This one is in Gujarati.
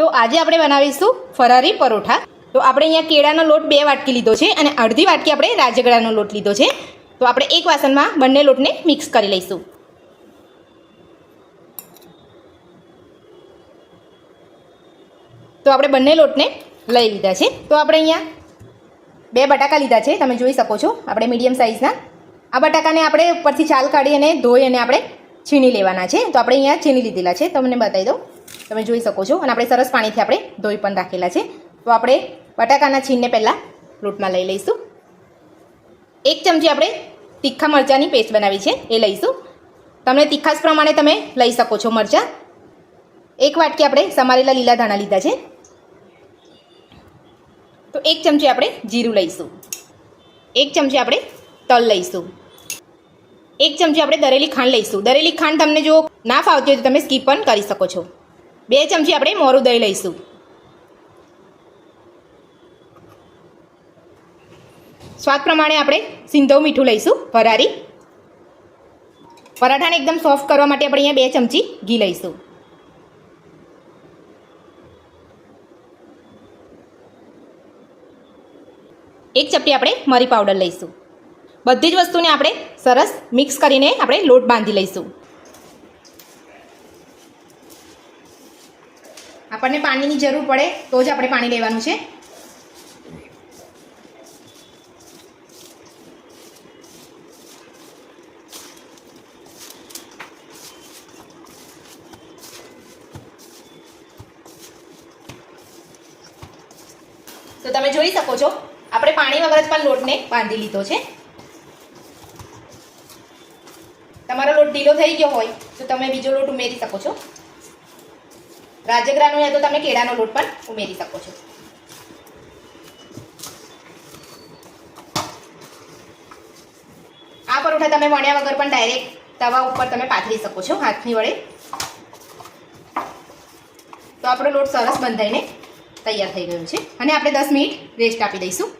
તો આજે આપણે બનાવીશું ફરારી પરોઠા. તો આપણે અહીંયા કેળાનો લોટ બે વાટકી લીધો છે અને અડધી વાટકી આપણે રાજગડાનો લોટ લીધો છે. તો આપણે એક વાસણમાં બંને લોટને મિક્સ કરી લઈશું. તો આપણે બંને લોટને લઈ લીધા છે. તો આપણે અહીંયા બે બટાકા લીધા છે, તમે જોઈ શકો છો. આપણે મીડિયમ સાઇઝના. આ બટાકાને આપણે ઉપરથી છાલ કાઢી અને ધોઈ અને આપણે છીણી લેવાના છે. તો આપણે અહીંયા છીણી લીધેલા છે. તમને બતાવી દઉં. તમે જોઈ શકો છો. અને આપણે સરસ પાણીથી આપણે ધોઈ પણ રાખેલા છે. તો આપણે બટાકાના છીણને પહેલાં લોટમાં લઈ લઈશું. એક ચમચી આપણે તીખા મરચાંની પેસ્ટ બનાવી છે. એ લઈશું. તમને તીખાશ પ્રમાણે તમે લઈ શકો છો મરચાં. એક વાટકી આપણે સમારેલા લીલા ધાણા લીધા છે. તો એક ચમચી આપણે જીરું લઈશું. એક ચમચી આપણે તલ લઈશું. એક ચમચી આપણે દરેલી ખાંડ લઈશું. દરેલી ખાંડ તમને જો ના ફાવતી હોય તો તમે સ્કીપ પણ કરી શકો છો. બે ચમચી આપણે મોરું દહીં લઈશું. સ્વાદ પ્રમાણે આપણે સિંધવ મીઠું લઈશું, વરારી. પરાઠાને એકદમ સોફ્ટ કરવા માટે આપણે અહીંયા બે ચમચી ઘી લઈશું. એક ચપટી આપણે મરી પાવડર લઈશું. બધી જ વસ્તુને આપણે સરસ મિક્સ કરીને આપણે લોટ બાંધી લઈશું. આપણને પાણીની જરૂર પડે તો જ આપણે પાણી લેવાનું છે. તો તમે જોઈ શકો છો, આપણે પાણી વગર જ પણ લોટને બાંધી લીધો છે. તમારો લોટ ઢીલો થઈ ગયો હોય તો તમે બીજો લોટ ઉમેરી શકો છો. રાજગરાનો યા તો તમે કેળાનો લોટ પણ ઉમેરી શકો છો. આ પરોઠા તમે વણ્યા વગર પણ ડાયરેક્ટ તવા ઉપર તમે પાથરી શકો છો હાથની વડે. તો આપણો લોટ સરસ બંધાઈને તૈયાર થઈ ગયો છે. અને આપણે દસ મિનિટ રેસ્ટ આપી દઈશું.